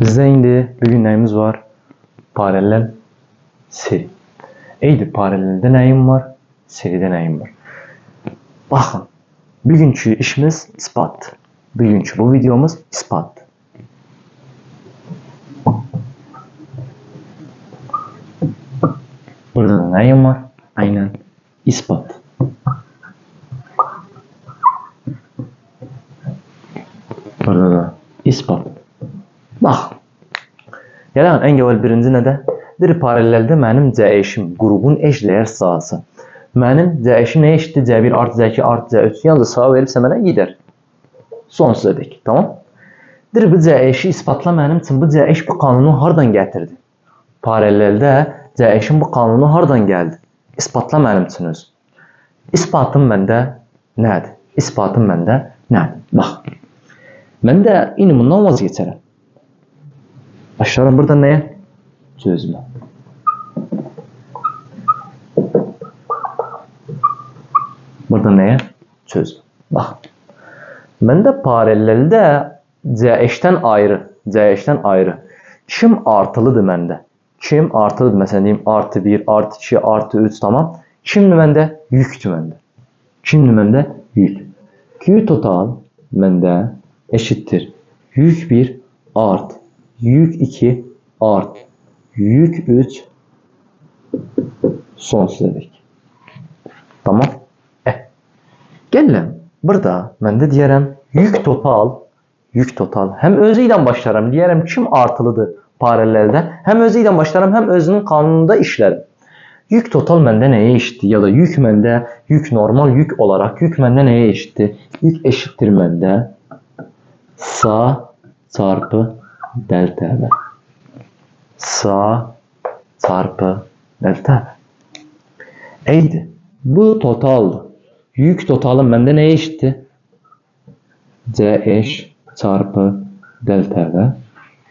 Bizde indi bugün neyimiz var? Paralel seri. Eydi paralelde neyim var? Seride neyim var? Bakın. Bugünkü işimiz ispat. Bugünkü bu videomuz ispat. Burada da neyim var? Aynen ispat. Burada da ispat. Gələn ən gəvvəl birinci nədə? Bir paraleldə mənim C eşim qrupun eş dəyər sahəsi. Mənim C eşi nə eşitdir? C1 artı C2 artı C3 yalnız sağa verirsə mənə gedər. Sonsuz dedik. Tamam? Bir bu C eşi ispatla mənim üçün bu C eş bu qanunu hardan gətirdi? Paraleldə C eşin bu qanunu hardan gəldi? İspatla mənim üçün öz. İspatım məndə nədir? İspatım məndə nədir? Bax. Mən də indi bundan vaz keçərəm. Başlarım burada nəyə? Çözmə. Burada nəyə? Çözmə. Bax. Məndə paraleldə C eşdən ayrı, C eşdən ayrı. Kim artılıdır məndə? Kim artılıdır? Məsələn deyim artı 1, artı 2, artı 3 tamam. Kimdir məndə? Yükdür məndə. Kimdir məndə? Yük. Q total məndə eşittir. Yük 1 art. Yük 2 art. Yük 3 sonsuz dedik. Tamam. Eh. Gəlin. Burada mən də deyərəm yük total yük total. Həm özü ilə başlaram. Deyərəm kim artılıdır paraleldə. Həm özü ilə başlaram, həm özünün qanununda işlərim. Yük total məndə nəyə eşitdir? Ya da yük məndə yük normal yük olaraq yük məndə nəyə eşitdir? Yük eşitdir məndə sağ çarpı delta V. Sağ çarpı delta V. Eydi. Bu totaldır. Yük totalı məndə nəyə eşitdir? C eş çarpı delta V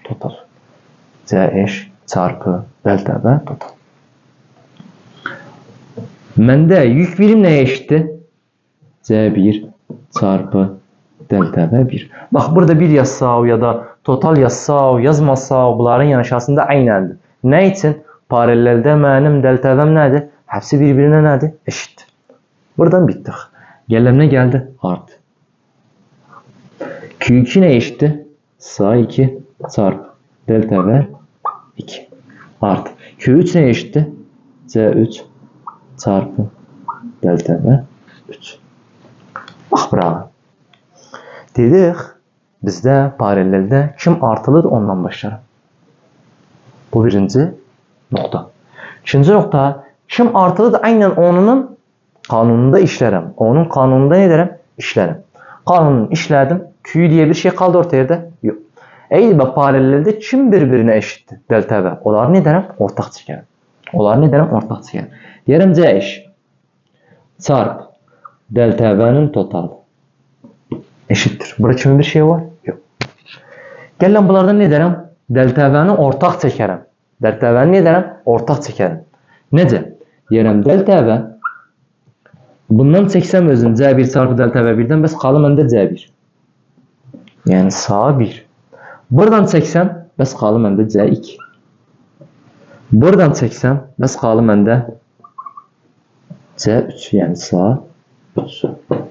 total. C eş çarpı delta V total. Məndə yük birim nəyə eşitdir? C1 çarpı delta V1. Bax burada bir yazsaq ya da total yazsaq, yazmasaq bunların yanaşasında aynəndir. Nə üçün? Paraleldə mənim delta V'm nədir? Hepsi birbirine nədir? Eşitdir. Buradan bittik. Gələm nə gəldi? Art. Q2 nə eşitdir? Sağ 2 çarpı delta V 2 art. Q3 nə eşitdir? C3 çarpı delta V 3. Bax bura. Dedik bizdə paraleldə kim artılıdır ondan başlarım. Bu birinci nokta. İkinci nokta kim artılıdır aynen onun kanununda işlerim. Onun kanununda ne derim? İşlerim. Kanunu işledim. Q diye bir şey kaldı ortaya yerde. Yok. Eğil ve paralelde kim birbirine eşittir? Delta V. Onları ne derim? Ortak çekerim. Onları ne derim? Ortak çekerim. Diyelim C eş. Çarp. Delta V'nin total. Eşittir. Burada kimin bir şey var? Yok. Gel lan bunlardan ne derim? Delta V'ni ortak çekerim. Delta V'ni ne derim? Ortak çekerim. Nece? Diyelim delta V Bundan çeksem özüm C1 çarpı delta V1'den bəs qalır məndə C1. Yəni sağa 1. Buradan çeksəm bəs qalır məndə C2. Buradan çeksəm bəs qalır məndə C3 yəni sağa 3.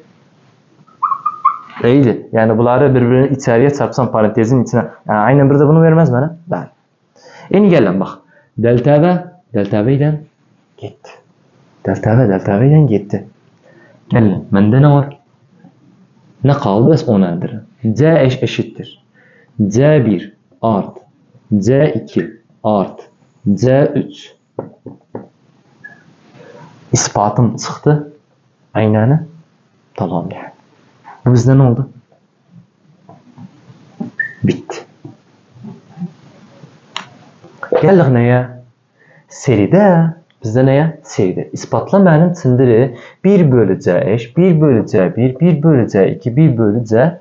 İyiydi. Yani bunları birbirine içeriye çarpsam parantezin içine. Yani aynen burada bunu vermez bana. Ben. En gelin bak. Delta V delta V'den gitti. Delta V delta V'den gitti. Gelin. Bende ne var? Ne kaldı? Bes o nedir? C eş eşittir. C1 art. C2 art. C3 ispatım çıktı. Aynen. Tamam yani. Bu bizde ne oldu? Bitti. Geldik neye? Seride. Bizde neye? Seride. İspatla mənim çındırı 1 bölü C eş, 1 bölü C1, 1 bölü C2, 1 bölü C3.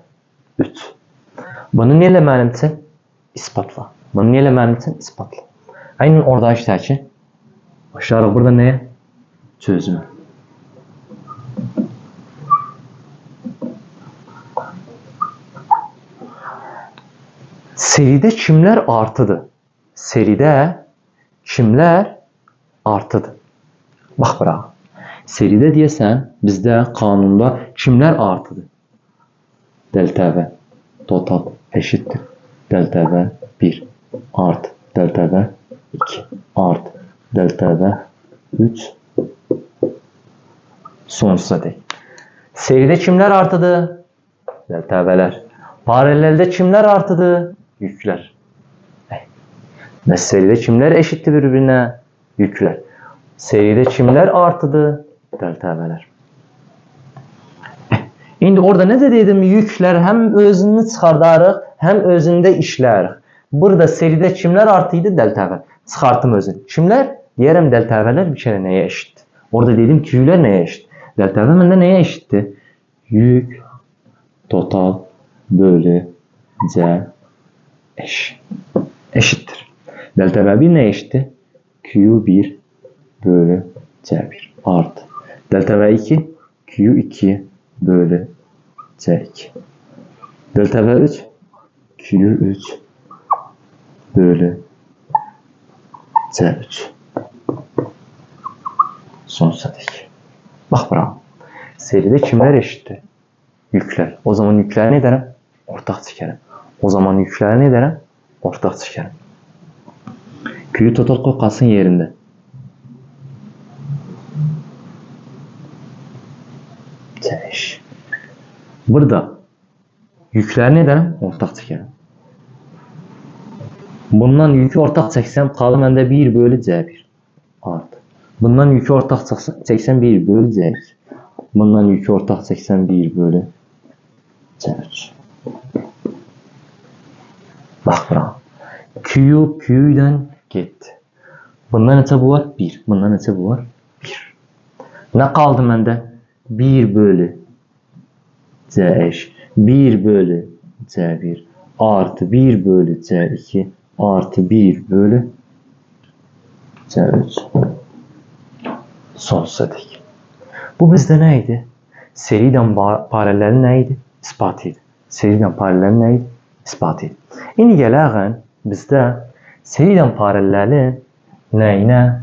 Bunu niye mənim için? İspatla. Bunu niye mənim için? İspatla. Aynen orada işte ki. Aşağı burada neye? Çözümü. Seride kimler artıdır? Seride kimler artıdır? Bax bura. Seridə deyəsən, bizdə qanunda kimlər artıdır? Delta V total eşittir. Delta V 1 art delta V 2 art delta V 3 sonsuza dek. Seride kimler artıdır? Delta V'ler. Paralelde kimler artıdır? Yükler. Ve seride kimler eşittir birbirine? Yükler. Seride kimler artıdır? Delta V'ler. İndi orada ne dedim? Yükler hem özünü çıxardarıq, hem özünde işləyirik. Burada seride kimler artıydı? Delta V. Çıxartım özün. Kimler? Diyərəm delta V'ler bir kere neye eşit? Orada dedim ki yükler neye eşit? Delta V məndə neye eşitti? Yük total bölü C eş. Eşittir. Delta V1 neye eşitti? Q1 bölü C1 artı. Delta V2 Q2 bölü C2. Delta V3 Q3 bölü C3. Sonsuza dek. Bak bravo. Seride kimler eşittir? Yükler. O zaman yükler ne derim? Ortak çekerim. O zaman yükler ne derim? Ortak. Q'yu total koy kalsın yerinde. C5. Burada yükler ne derim? Ortak çekerim. Bundan yükü ortak çeksem kalır bende 1 bölü C1 artı. Bundan yükü ortak çeksem 1 bölü C2. Bundan yükü ortak çeksem 1 bölü C3. Bak bura. Q Q'den gitti. Bundan öte bu var 1. Bundan öte bu var 1. Ne kaldı bende? 1 bölü C eş 1 bölü C1 artı 1 bölü C2 artı 1 bölü C3 sonsuza dek. Bu bizde neydi? Seriden ba- paralel neydi? İspatıydı. Seriden paralel neydi? İspatıydı. İndi gələğən bizdə seriden paraleli neyine?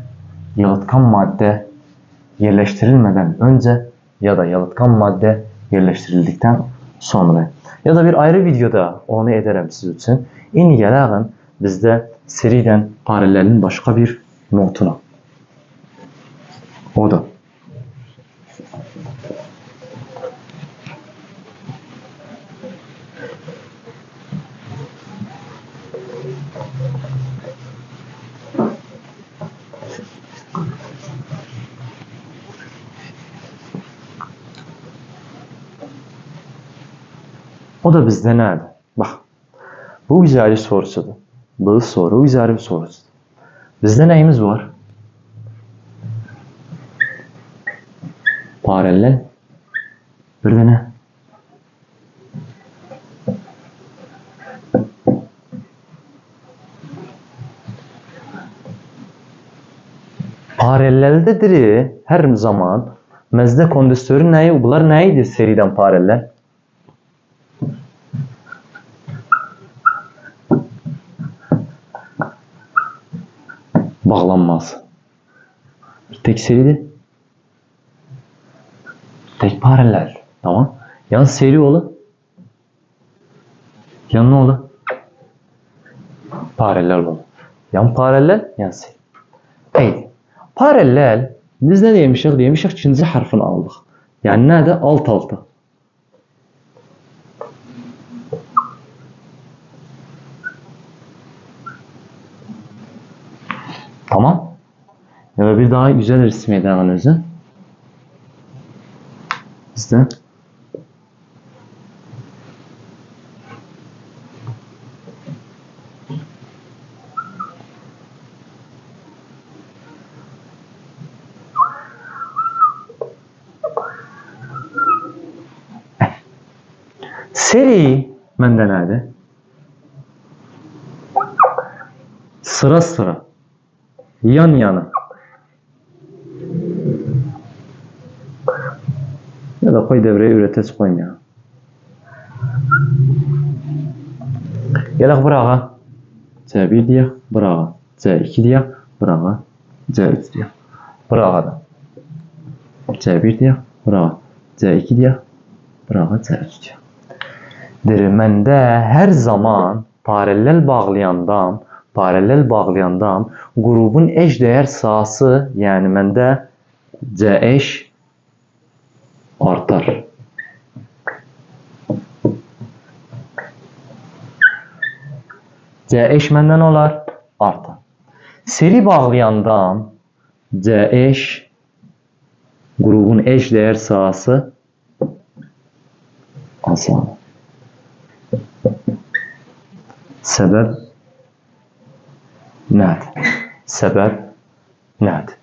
Yalıtkan madde yerleştirilmeden önce ya da yalıtkan madde yerleştirildikten sonra ya da bir ayrı videoda onu ederim siz için. İndi gələğən bizdə seriden paralelin başka bir notuna. O da O da bizde nerede? Bak. Bu bir sorusudur. Bu soru güzel bir sorusudur. Bizde neyimiz var? Paralel. Bir de ne? Paraleldedir her zaman. Mezde kondensörü neyi? Bunlar neydi seriden paralel? Bağlanmaz. Tek seride tek paralel. Tamam. Yan seri ola. Yan ne ola? Paralel ola. Yan paralel, yan seri. Eydi. Paralel biz ne demişik? Demişik ikinci harfini aldık. Yani nerede? Alt alta. Tamam. Ya da bir daha güzel edelim özü. Bizde. Seri bende nerede? Sıra sıra. Yan yana. Ya da koy devreye üretes koyma ya. Gələk bırağa. C1 deyək, bırağa. C2 deyək, bırağa. C3 deyək. Bırağa da. C1 deyək, bırağa. C2 deyək, bırağa. C3 deyək. Deyir, məndə hər zaman paralel bağlayandam, paralel bağlayandam qrupun eşdəyər sahəsi, yəni məndə C eş artar. C eş məndə nə olar? Artar. Seri bağlayandam C eş qrupun eşdəyər sahəsi azalır. Səbəb nədir? Səbəb nədir?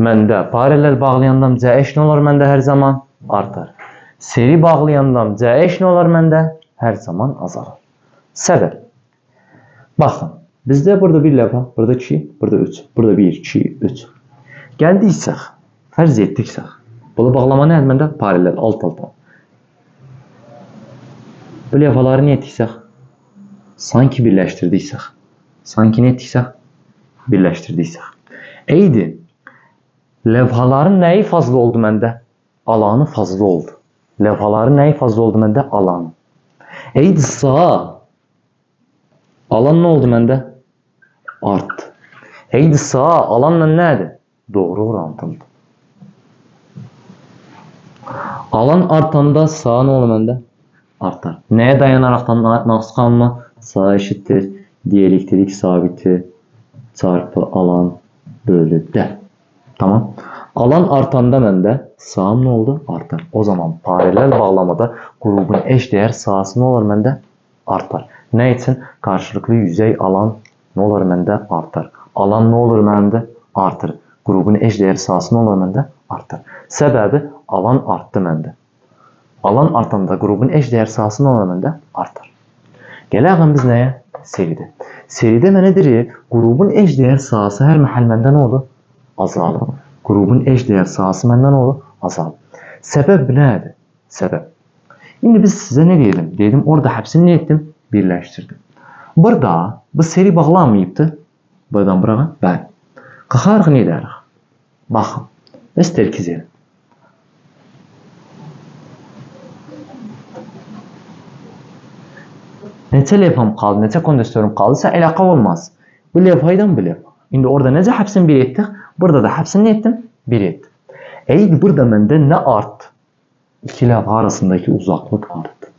Məndə paralel bağlayandam C eş nə olar məndə hər zaman? Artar. Seri bağlayandam C eş nə olar məndə? Hər zaman azalır. Səbəb. Baxın, bizdə burada bir ləva, burada 2, burada 3, burada 1, 2, 3. Gəldiksək, fərz etdiksək, bunu bağlama nədir məndə? Paralel, alt alta. Bu ləvaları nə etdiksək? Sanki birləşdirdiksək. Sanki nə etdiksək? Birləşdirdiksək. Eydi. Levhaların nəyi fazla oldu məndə? Alanı fazla oldu. Levhaların nəyi fazla oldu məndə? Alanı. Eydi sağa. Alan nə oldu məndə? Artdı. Eydi sağa. Alanla nədir? Doğru orantılıdır. Alan artanda sağa nə olur məndə? Artar. Nəyə dayanaraqdan nasıl qalma? Sağa eşittir. Dielektrik sabiti çarpı alan bölü D. Tamam. Alan artanda məndə sağım nə oldu? Artar. O zaman paralel bağlamada qrupun eşdeğer sahəsi nə olur məndə? Artar. Nə üçün? Qarşılıqlı yüzey alan nə olur məndə? Artar. Alan nə olur məndə? Artır. Qrupun eşdeğer sahəsi nə olur məndə? Artar. Səbəbi alan artdı məndə. Alan artanda qrupun eşdeğer sahəsi nə olur məndə? Artar. Gələk biz nəyə? Seridə. Seridə mənə deyir, qrupun eşdeğer sahəsi hər məhəl məndə nə olur? Azalır. Qrupun eşdeğer sahəsi məndə nə olur? Azalır. Səbəb nədir? Səbəb. İndi biz sizə nə dedim? Dedim orada hepsini nə etdim? Birləşdirdim. Burada bu seri bağlanmayıbdı. Buradan burağa. Bəli. Qalxarıq nə edərik? Baxın. Biz tərkiz edin. Neçə levham qaldı, neçə kondensatörüm qaldısa əlaqə olmaz. Bu levhaydan bu levha. İndi orada necə hepsini bir etdik? Burada da hepsini ne ettim? Bir ettim. Eydi burada məndə nə artdı? İki levha arasındaki uzaklık arttı.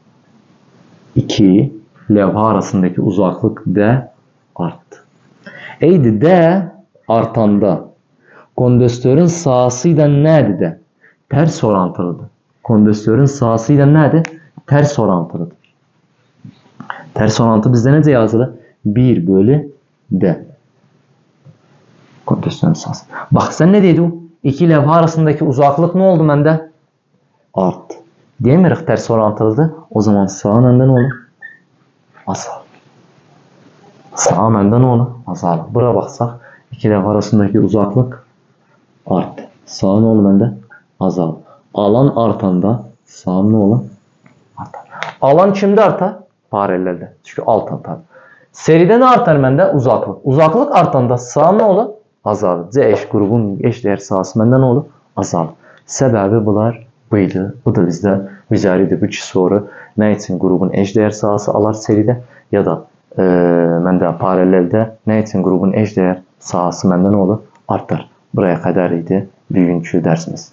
İki levha arasındaki uzaklık D arttı. Eydi D artanda kondansatörün sahasıyla nədir də? Ters orantılıdır. Kondansatörün sahasıyla nədir? Ters orantılıdır. Ters orantı bizde necə yazılır? 1 bölü D. Kondansatörün sahası. Bak sen ne dedin? İki levha arasındaki uzaklık ne oldu məndə? Arttı. Demirik ters orantılıdır. O zaman sağ məndə nə olur? Azal. Sağ məndə nə olur? Azal. Bura baxsaq, iki levha arasındaki uzaklık arttı. Sağ nə olur məndə? Azal. Alan artanda sağ nə olur? Artar. Alan kimdə artar? Paralelde. Çünki alt artar. Seride nə artar məndə? Uzaqlıq. Uzaqlıq artanda sağ nə olur? Azalır. C eş qrupun eşdeğer sahəsi məndə nə olur? Azalır. Səbəbi bunlar bu idi. Bu da bizdə vicaridir. Bu soru nə üçün qrupun eşdeğer sahəsi alar seridə ya da e, məndə paraleldə nə üçün qrupun eşdeğer sahəsi məndə nə olur? Artar. Buraya qədər idi bugünkü dərsimiz.